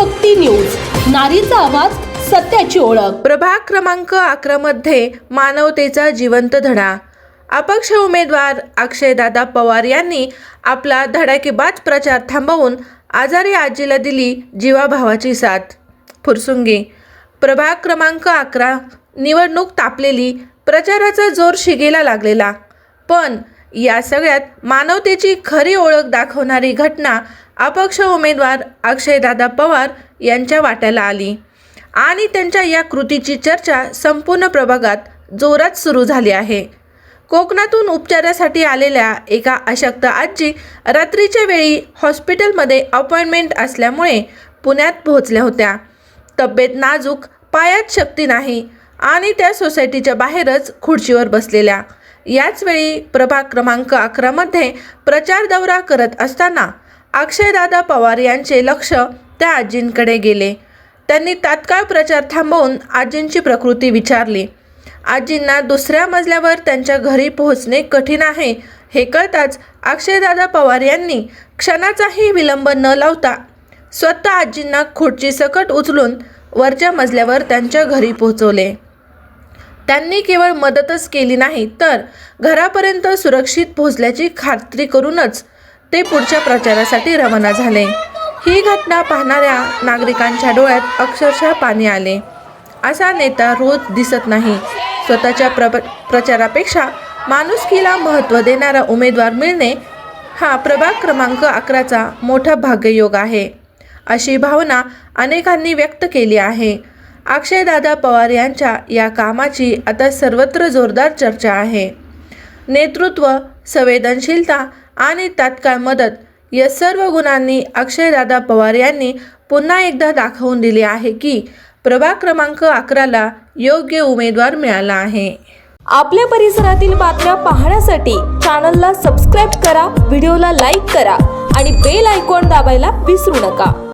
शक्ती news. नारीचा आवाज सत्याची ओळख. प्रभाग क्रमांक अकरा मध्ये मानवतेचा जिवंत धडा. अपक्ष उमेदवार अक्षयदादा पवार यांनी आपला धडाकेबाज प्रचार थांबवून आजारी आजीला दिली जीवाभावाची साथ. फुरसुंगी. प्रभाग क्रमांक अकरा निवडणूक तापलेली प्रचाराचा जोर शिगेला लागलेला. पण या सगळ्यात मानवतेची खरी ओळख दाखवणारी घटना अपक्ष उमेदवार अक्षयदादा पवार यांच्या वाट्याला आली. आणि त्यांच्या या कृतीची चर्चा संपूर्ण प्रभागात जोरात सुरू झाली आहे. कोकणातून उपचारासाठी आलेल्या एका अशक्त आजी रात्रीच्या वेळी हॉस्पिटलमध्ये अपॉइंटमेंट असल्यामुळे पुण्यात पोहोचल्या होत्या. तब्येत नाजूक पायात शक्ती नाही आणि त्या सोसायटीच्या बाहेरच खुर्चीवर बसलेल्या. याचवेळी प्रभाग क्रमांक अकरामध्ये प्रचार दौरा करत असताना अक्षयदादा पवार यांचे लक्ष त्या आजींकडे गेले. त्यांनी तात्काळ प्रचार थांबवून आजींची प्रकृती विचारली. आजींना दुसऱ्या मजल्यावर त्यांच्या घरी पोहोचणे कठीण आहे हे कळताच अक्षयदादा पवार यांनी क्षणाचाही विलंब न लावता स्वतः आजींना खुर्ची सकट उचलून वरच्या मजल्यावर त्यांच्या घरी पोहोचवले. त्यांनी केवळ मदतच केली नाही तर घरापर्यंत सुरक्षित पोहोचल्याची खात्री करूनच ते पुढच्या प्रचारासाठी रवाना झाले. ही घटना पाहणाऱ्या नागरिकांच्या डोळ्यात अक्षरशः पाणी आले. असा नेता रोज दिसत नाही. स्वतःच्या प्र प्रचारापेक्षा माणुसकीला महत्त्व देणारा उमेदवार मिळणे हा प्रभाग क्रमांक अकराचा मोठा भाग्ययोग आहे. अशी भावना अनेकांनी व्यक्त केली आहे. अक्षयदादा पवार यांच्या या कामाची आता सर्वत्र जोरदार चर्चा आहे. नेतृत्व संवेदनशीलता आणि तात्काळ मदत या सर्व गुणांनी अक्षयदादा पवार यांनी पुन्हा एकदा दाखवून दिले आहे की प्रभाग क्रमांक अकराला योग्य उमेदवार मिळाला आहे. आपल्या परिसरातील बातम्या पाहण्यासाठी चॅनलला सबस्क्राईब करा व्हिडिओला लाईक करा आणि बेल आयकॉन दाबायला विसरू नका.